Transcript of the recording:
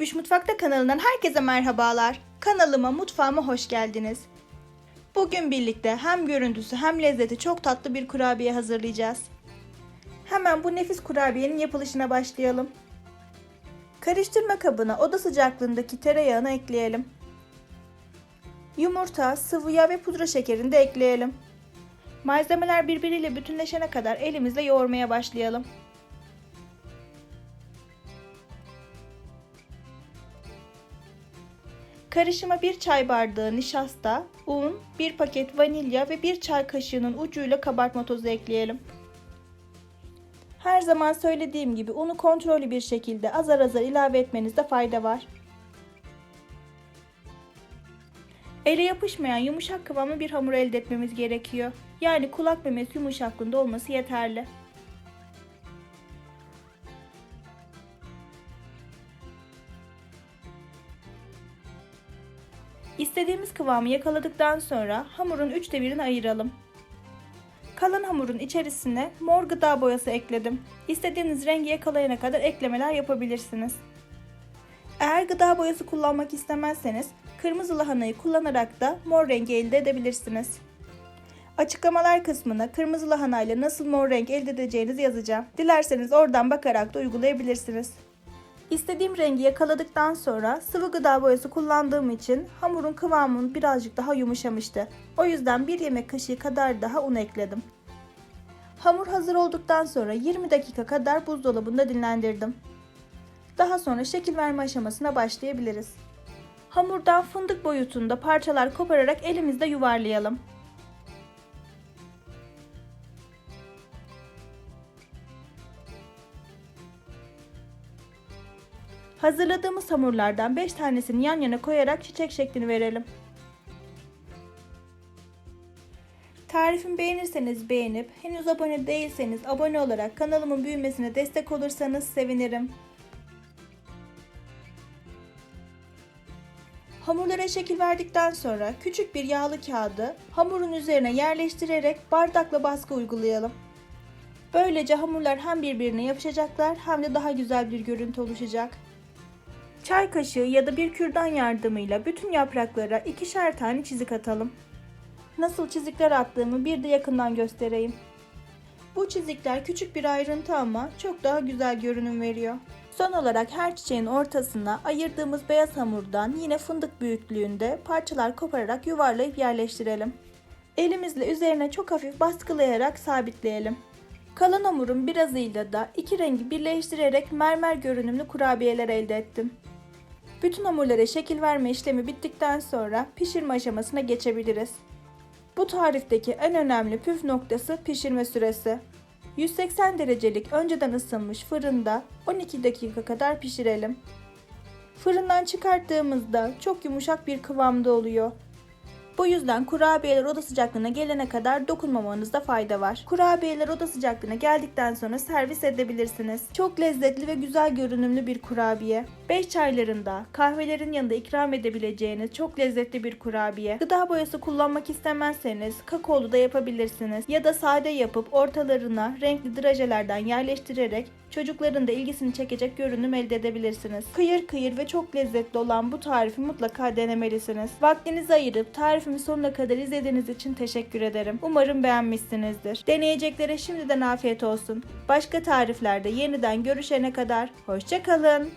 Büş Mutfakta kanalından herkese merhabalar. Kanalıma, mutfağıma hoş geldiniz. Bugün birlikte hem görüntüsü hem lezzeti çok tatlı bir kurabiye hazırlayacağız. Hemen bu nefis kurabiyenin yapılışına başlayalım. Karıştırma kabına oda sıcaklığındaki tereyağını ekleyelim. Yumurta, sıvı yağ ve pudra şekerini de ekleyelim. Malzemeler birbiriyle bütünleşene kadar elimizle yoğurmaya başlayalım. Karışıma bir çay bardağı nişasta, un, bir paket vanilya ve bir çay kaşığının ucuyla kabartma tozu ekleyelim. Her zaman söylediğim gibi unu kontrollü bir şekilde azar azar ilave etmenizde fayda var. Ele yapışmayan yumuşak kıvamlı bir hamur elde etmemiz gerekiyor. Yani kulak memesi yumuşaklığında olması yeterli. İstediğimiz kıvamı yakaladıktan sonra hamurun üçte birini ayıralım. Kalan hamurun içerisine mor gıda boyası ekledim. İstediğiniz rengi yakalayana kadar eklemeler yapabilirsiniz. Eğer gıda boyası kullanmak istemezseniz kırmızı lahanayı kullanarak da mor rengi elde edebilirsiniz. Açıklamalar kısmına kırmızı lahana ile nasıl mor renk elde edeceğinizi yazacağım. Dilerseniz oradan bakarak da uygulayabilirsiniz. İstediğim rengi yakaladıktan sonra sıvı gıda boyası kullandığım için hamurun kıvamı birazcık daha yumuşamıştı. O yüzden bir yemek kaşığı kadar daha un ekledim. Hamur hazır olduktan sonra 20 dakika kadar buzdolabında dinlendirdim. Daha sonra şekil verme aşamasına başlayabiliriz. Hamurdan fındık boyutunda parçalar kopararak elimizde yuvarlayalım. Hazırladığımız hamurlardan 5 tanesini yan yana koyarak çiçek şeklini verelim. Tarifimi beğenirseniz beğenip henüz abone değilseniz abone olarak kanalımın büyümesine destek olursanız sevinirim. Hamurlara şekil verdikten sonra küçük bir yağlı kağıdı hamurun üzerine yerleştirerek bardakla baskı uygulayalım. Böylece hamurlar hem birbirine yapışacaklar hem de daha güzel bir görüntü oluşacak. Çay kaşığı ya da bir kürdan yardımıyla bütün yapraklara ikişer tane çizik atalım. Nasıl çizikler attığımı bir de yakından göstereyim. Bu çizikler küçük bir ayrıntı ama çok daha güzel görünüm veriyor. Son olarak her çiçeğin ortasına ayırdığımız beyaz hamurdan yine fındık büyüklüğünde parçalar kopararak yuvarlayıp yerleştirelim. Elimizle üzerine çok hafif baskılayarak sabitleyelim. Kalan hamurun birazıyla da iki rengi birleştirerek mermer görünümlü kurabiyeler elde ettim. Bütün hamurlara şekil verme işlemi bittikten sonra pişirme aşamasına geçebiliriz. Bu tarifteki en önemli püf noktası pişirme süresi. 180 derecelik önceden ısınmış fırında 12 dakika kadar pişirelim. Fırından çıkarttığımızda çok yumuşak bir kıvamda oluyor. Bu yüzden kurabiyeler oda sıcaklığına gelene kadar dokunmamanızda fayda var. Kurabiyeler oda sıcaklığına geldikten sonra servis edebilirsiniz. Çok lezzetli ve güzel görünümlü bir kurabiye. 5 çaylarında, kahvelerin yanında ikram edebileceğiniz çok lezzetli bir kurabiye. Gıda boyası kullanmak istemezseniz kakaolu da yapabilirsiniz. Ya da sade yapıp ortalarına renkli drajelerden yerleştirerek çocukların da ilgisini çekecek görünüm elde edebilirsiniz. Kıyır kıyır ve çok lezzetli olan bu tarifi mutlaka denemelisiniz. Vaktinizi ayırıp tarifimi sonuna kadar izlediğiniz için teşekkür ederim. Umarım beğenmişsinizdir. Deneyeceklere şimdiden afiyet olsun. Başka tariflerde yeniden görüşene kadar hoşçakalın.